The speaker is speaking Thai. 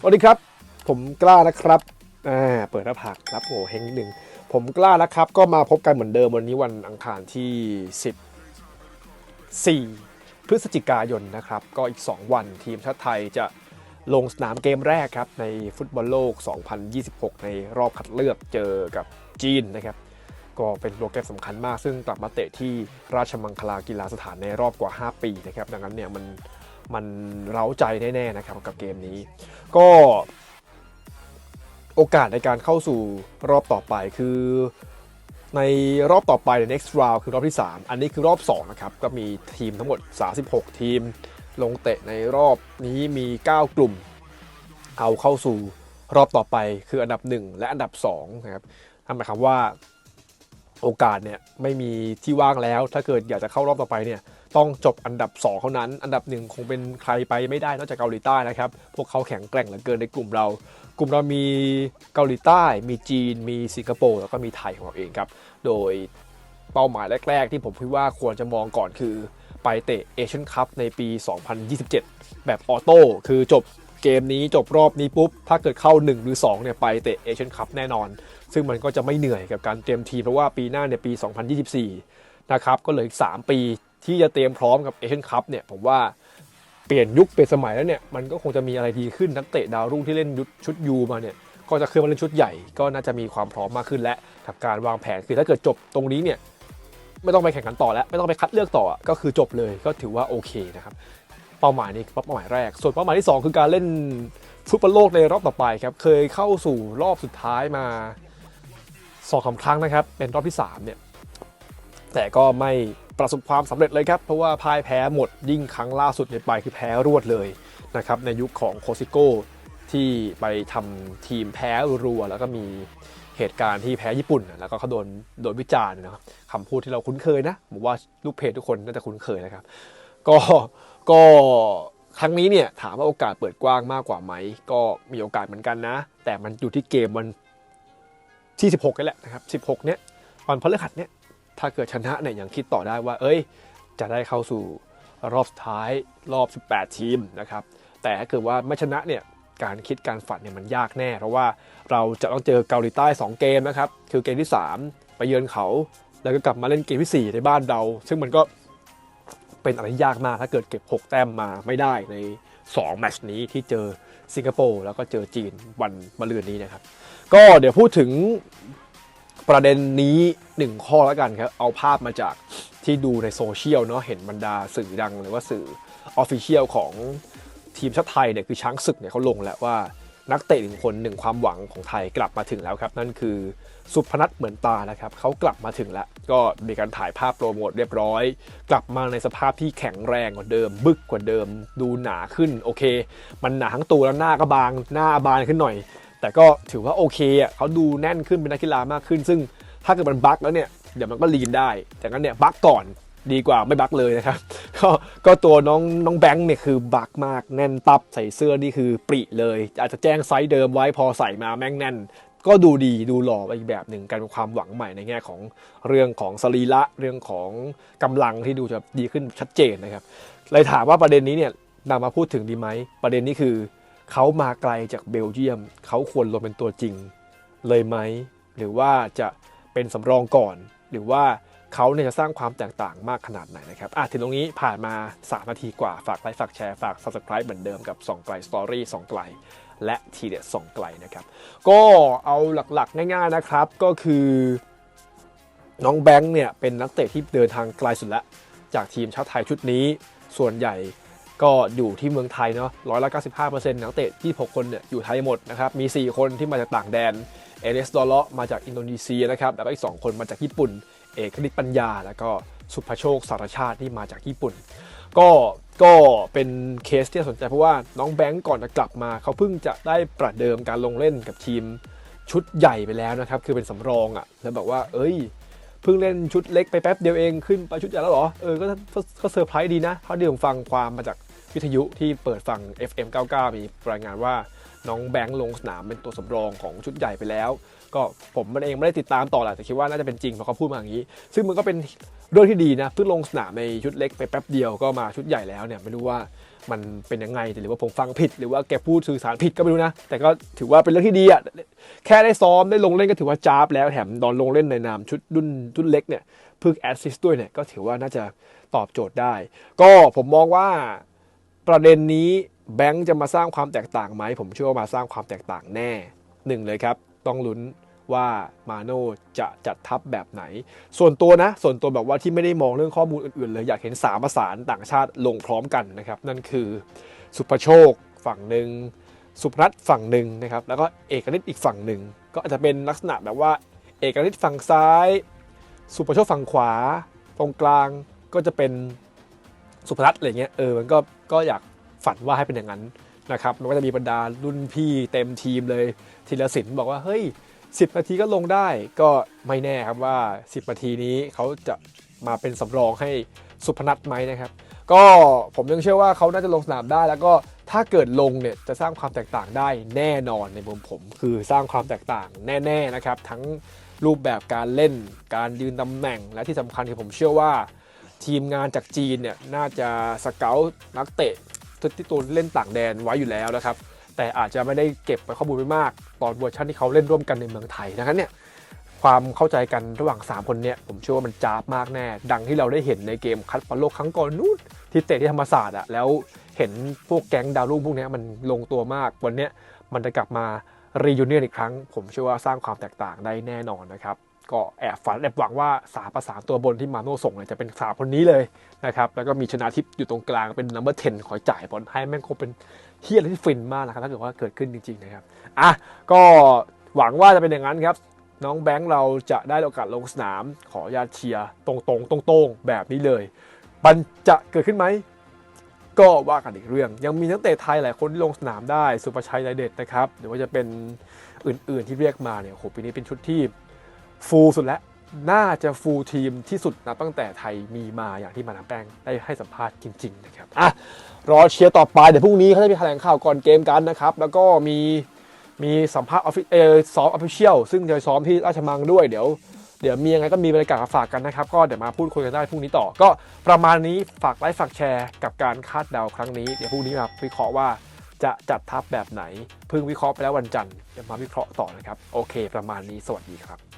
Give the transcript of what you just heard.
สวัสดีครับ ผมกล้านะครับอ่าเปิดหน้าผากครับโอ้เฮงนิดหนึ่งผมกล้านะครับ ก็มาพบกันเหมือนเดิมวันนี้วันอังคารที่ 14 พฤศจิกายนนะครับ ก็อีก 2 วันทีมชาติไทยจะลงสนามเกมแรกครับ ในฟุตบอลโลก 2026 ในรอบคัดเลือกเจอกับจีนนะครับ ก็เป็นโปรแกรมสำคัญมาก ซึ่งกลับมาเตะที่ราชมังคลากีฬาสถานในรอบกว่า 5 ปีนะครับ ดังนั้นเนี่ยมัน มันเร้าใจแน่ๆนะครับกับเกมนี้ ก็โอกาสในการเข้าสู่รอบต่อไปคือ ในรอบต่อไปใน next round คือรอบที่ 3 อันนี้คือรอบ 2 นะครับ ก็มีทีมทั้งหมด 36 ทีม ลงเตะในรอบนี้มี 9 กลุ่ม เอาเข้าสู่รอบต่อไปคืออันดับ 1 และอันดับ2นะครับนั่นหมายความว่าโอกาสเนี่ยไม่มีที่ว่างแล้วถ้าเกิดอยากจะเข้ารอบต่อไปเนี่ย ต้องจบอันดับ 2 เท่านั้น อันดับหนึ่งคงเป็นใครไปไม่ได้นอกจากเกาหลีใต้นะครับ พวกเขาแข็งแกร่งเหลือเกินในกลุ่มเรา กลุ่มเรามีเกาหลีใต้ มีจีน มีสิงคโปร์ แล้วก็มีไทยของเราเองครับ โดยเป้าหมายแรก ๆ ที่ผมคิดว่าควรจะมองก่อนคือ ไปเตะเอเชียนคัพในปี 2027 แบบออโต้ คือจบเกมนี้จบรอบนี้ปุ๊บ ถ้าเกิดเข้า 1 หรือ 2 เนี่ย ไปเตะเอเชียนคัพแน่นอน ซึ่งมันก็จะไม่เหนื่อยกับการเตรียมทีมเพราะว่าปีหน้าเนี่ยปี 2024 นะครับ ก็เหลืออีก 3 ปี ที่จะเตรียมพร้อมกับเอเชียนคัพเนี่ยผมว่าเปลี่ยนยุคเปลี่ยนสมัยแล้วเนี่ยมันก็คงจะมีอะไรดีขึ้นนักเตะดาวรุ่งที่เล่นชุดยูมาเนี่ยก็จะขึ้นมาเล่นชุดใหญ่ก็น่าจะมีความพร้อมมากขึ้นและกับการวางแผนคือถ้าเกิดจบตรงนี้เนี่ยไม่ต้องไปแข่งขันต่อแล้ว ไม่ต้องไปคัดเลือกต่อก็คือจบเลยก็ถือว่าโอเคนะครับเป้าหมายนี้เป้าหมายแรก ส่วนเป้าหมายที่ 2 คือการเล่นฟุตบอลโลกในรอบต่อไปครับเคยเข้าสู่รอบสุดท้ายมาสองสาครั้งนะครับ เป็นรอบที่3เนี่ยแต่ก็ไม่ ประสบความสำเร็จเลยครับ เพราะว่าพ่ายแพ้หมดยิ่งครั้งล่าสุดในไปคือแพ้รวดเลยนะครับในยุคของโคซิโก้ที่ไปทำทีมแพ้รัว แล้วก็มีเหตุการณ์ที่แพ้ญี่ปุ่น แล้วก็เขาโดนโดนวิจารณ์นะครับคำพูดที่เราคุ้นเคยนะผมว่าลูกเพจทุกคนน่าจะคุ้นเคยนะครับ ก็ก็ครั้งนี้เนี่ยถามว่าโอกาสเปิดกว้างมากกว่าไหม ก็มีโอกาสเหมือนกันนะ แต่มันอยู่ที่เกมวันที่ 16นี่แหละนะครับ 16 เนี้ยวันพฤหัสเนี่ย ถ้าเกิดชนะเนี่ยยังคิดต่อได้ว่า เอ้ย จะได้เข้าสู่รอบสุดท้ายรอบ 18 ทีมนะครับ แต่ถ้าเกิดว่าไม่ชนะเนี่ยการคิดการฝันเนี่ยมันยากแน่ เพราะว่าเราจะต้องเจอเกาหลีใต้ 2 เกมนะครับ คือเกมที่ 3 ไปเยือนเขา แล้วก็กลับมาเล่นเกมที่ 4 ในบ้านเรา ซึ่งมันก็เป็นอะไรยากมากถ้าเกิดเก็บ 6 แต้มมาไม่ได้ใน 2 แมตช์นี้ที่เจอสิงคโปร์แล้วก็เจอจีนวันมะรืนนี้นะครับ ก็เดี๋ยวพูดถึง ประเด็นนี้1ข้อแล้วกันครับ เอาภาพมาจากที่ดูในโซเชียลเนาะเห็นบรรดาสื่อดังหรือว่าสื่อออฟฟิเชียลของทีมชาติไทยเนี่ยคือช้างศึกเนี่ยเขาลงแล้วว่านักเตะหนึ่งคนหนึ่งความหวังของไทยกลับมาถึงแล้วครับ นั่นคือสุพนัทเหมือนตานะครับเขากลับมาถึงแล้ว ก็มีการถ่ายภาพโปรโมทเรียบร้อย กลับมาในสภาพที่แข็งแรงกว่าเดิม บึกกว่าเดิม ดูหนาขึ้นโอเค มันหนาทั้งตัวแล้วหน้าก็บางหน้าบานขึ้นหน่อย แต่ก็ถือว่าโอเคอะเขาดูแน่นขึ้นเป็นนักกีฬามากขึ้น ซึ่งถ้าเกิดมันบั๊กแล้วเนี่ยเดี๋ยวมันก็ลีนได้ แต่งั้นเนี่ยบั๊กก่อนดีกว่าไม่บั๊กเลยนะครับ ก็ก็ตัวน้องน้องแบงค์เนี่ยคือบั๊กมากแน่นตับใส่เสื้อนี่คือปริเลย อาจจะแจ้งไซส์เดิมไว้พอใส่มาแม่งแน่น ก็ดูดีดูหล่อไปอีกแบบหนึ่งการเป็นความหวังใหม่ในแง่ของเรื่องของสรีระเรื่องของกำลังที่ดูจะดีขึ้นชัดเจนนะครับเลยถามว่าประเด็นนี้เนี่ยนำมาพูดถึงดีไหมประเด็นนี้คือ เขามาไกลจากเบลเยียม เขาควรลงเป็นตัวจริง เลยไหม หรือว่าจะเป็นสำรองก่อน หรือว่าเขาเนี่ยจะสร้างความแตกต่างมากขนาดไหนนะครับอะถึงตรงนี้ผ่านมา 3 นาทีกว่า ฝากไลค์ฝากแชร์ ฝาก subscribe เหมือนเดิมกับสองไกลสตอรี่สองไกล และทีเด็ดส่องไกลนะครับ ก็เอาหลักๆ ง่ายๆนะครับ ก็คือน้องแบงค์เนี่ยเป็นนักเตะที่เดินทางไกลสุดล้วจากทีมชาติไทยชุดนี้ ส่วนใหญ่ ก็อยู่ที่เมืองไทยเนาะร้อยละ95%นักเตะ26 คนเนี่ยอยู่ไทยหมดนะครับ มี 4 คนที่มาจากต่างแดน เอเดสดอลเลาะมาจากอินโดนีเซียนะครับ แล้วก็อีก 2 คนมาจากญี่ปุ่น เอกนิตปัญญา แล้วก็สุภโชคสารชาติที่มาจากญี่ปุ่น ก็ก็เป็นเคสที่สนใจเพราะว่าน้องแบงก์ก่อนจะกลับมาเขาเพิ่งจะได้ประเดิมการลงเล่นกับทีมชุดใหญ่ไปแล้วนะครับ คือเป็นสำรองอะ่ะ แล้วแบบว่า เอ้ย เพิ่งเล่นชุดเล็กไปแป๊บเดียวเอง ขึ้นไปชุดใหญ่แล้วเหรอ เออ ก็ก็ก็เซอร์ไพรส์ดีนะเขาเดี๋ยวฟังความมาจาก วิทยุที่เปิดฟัง FM 99 มีรายงานว่าน้องแบงค์ลงสนามเป็นตัวสำรองของชุดใหญ่ไปแล้ว ก็ผมมันเองไม่ได้ติดตามต่อแหละแต่คิดว่าน่าจะเป็นจริงเพราะเขาพูดมาอย่างนี้ ซึ่งมันก็เป็นเรื่องที่ดีนะเพิ่งลงสนามในชุดเล็กไปแป๊บเดียวก็มาชุดใหญ่แล้วเนี่ยไม่รู้ว่ามันเป็นยังไงหรือว่าผมฟังผิด หรือว่าแกพูดสื่อสารผิดก็ไม่รู้นะ แต่ก็ถือว่าเป็นเรื่องที่ดีอะแค่ได้ซ้อมได้ลงเล่นก็ถือว่าจ้าบแล้วแถมตอนลงเล่นในนามชุดรุ่นรุ่นเล็กเนี่ยเพิ่งแอสซิสต์ด้วยเนี่ยก็ถือว่าน่าจะตอบโจทย์ได้ ก็ผมมองว่า ประเด็นนี้แบงค์จะมาสร้างความแตกต่างไหม ผมเชื่อว่ามาสร้างความแตกต่างแน่หนึ่งเลยครับ ต้องลุ้นว่ามาโน่จะจัดทัพแบบไหน ส่วนตัวนะ ส่วนตัวแบบว่าที่ไม่ได้มองเรื่องข้อมูลอื่นๆเลย อยากเห็นสามประสานต่างชาติลงพร้อมกันนะครับ นั่นคือสุภโชคฝั่งหนึ่งสุพนัทฝั่งหนึ่งนะครับ แล้วก็เอกนิตอีกฝั่งหนึ่ง ก็อาจจะเป็นลักษณะแบบว่า เอกนิตฝั่งซ้าย สุภโชคฝั่งขวา ตรงกลางก็จะเป็นสุพนัทอะไรเงี้ย เออ มันก็ ก็อยากฝันว่าให้เป็นอย่างนั้นนะครับมันก็จะมีบรรดารุ่นพี่เต็มทีมเลยธีรศิลป์บอกว่าเฮ้ย 10 นาทีก็ลงได้ก็ไม่แน่ครับว่า 10 นาทีนี้เขาจะมาเป็นสำรองให้สุพนัทไหมนะครับ ก็ผมยังเชื่อว่าเขาน่าจะลงสนามได้ แล้วก็ถ้าเกิดลงเนี่ยจะสร้างความแตกต่างได้แน่นอนในมุมผม คือสร้างความแตกต่างแน่ ๆนะครับ ทั้งรูปแบบการเล่นการยืนตำแหน่งและที่สำคัญคือผมเชื่อว่า ทีมงานจากจีนเนี่ยน่าจะสเกลนักเตะที่ตัวเล่นต่างแดนไว้อยู่แล้วนะครับ แต่อาจจะไม่ได้เก็บไปข้อมูลไปมาก ตอนเวอร์ชันที่เขาเล่นร่วมกันในเมืองไทยดังนั้นเนี่ยความเข้าใจกันระหว่าง 3 คนเนี่ยผมเชื่อว่ามันจ้าบมากแน่ ดังที่เราได้เห็นในเกมคัดบอลโลกครั้งก่อนนู้นที่เตะที่ธรรมศาสตร์อะแล้วเห็นพวกแก๊งดาวรุ่งพวกนี้มันลงตัวมาก วันนี้มันจะกลับมารียูเนียนอีกครั้ง ผมเชื่อว่าสร้างความแตกต่างได้แน่นอนนะครับ ก็แอบฝันแอบหวังว่าสาประสานตัวบนที่มาโน่ส่งเนี่ยจะเป็นสาคนนี้เลยนะครับแล้วก็มีชนะทิพย์อยู่ตรงกลางเป็นนัมเบอร์10คอยจ่ายบอลให้แม่งคงเป็นเฮียอะไรที่ฟินมากนะครับถ้าเกิดว่าเกิดขึ้นจริงๆนะครับอะก็หวังว่าจะเป็นอย่างนั้นครับน้องแบงค์เราจะได้โอกาสลงสนาม ขอญาตเชียร์ตรงๆตรงๆแบบนี้เลย มันจะเกิดขึ้นไหม ก็ว่ากันอีกเรื่อง ยังมีนักเตะไทยหลายคนที่ลงสนามได้ สุประชัยใจเด็ดนะครับหรือว่าจะเป็นอื่นๆที่เรียกมาเนี่ยโหปีนี้เป็นชุดที่ ฟูลสุดแล้ว น่าจะฟูลทีมที่สุดนะตั้งแต่ไทยมีมาอย่างที่มาดามแป้งได้ให้สัมภาษณ์จริง ๆ นะครับอะรอเชียร์ต่อไปเดี๋ยวพรุ่งนี้เขาจะมีแถลงข่าวก่อนเกมกันนะครับ แล้วก็มีมีสัมภาษณ์ออฟฟิเออซ้อมออฟฟิเชียลซึ่งจะซ้อมที่ราชมังด้วยเดี๋ยวเดี๋ยวมียังไงก็มีบรรยากาศมาฝากกันนะครับ ก็เดี๋ยวมาพูดคุยกันได้พรุ่งนี้ต่อ ก็ประมาณนี้ฝากไลค์ฝากแชร์กับการคาดเดาครั้งนี้ เดี๋ยวพรุ่งนี้มาวิเคราะห์ว่าจะจัดทัพแบบไหน เพิ่งวิเคราะห์ไปแล้ววันจันทร์เดี๋ยวมาวิเคราะห์ต่อนะครับ โอเค ประมาณนี้สวัสดีครับ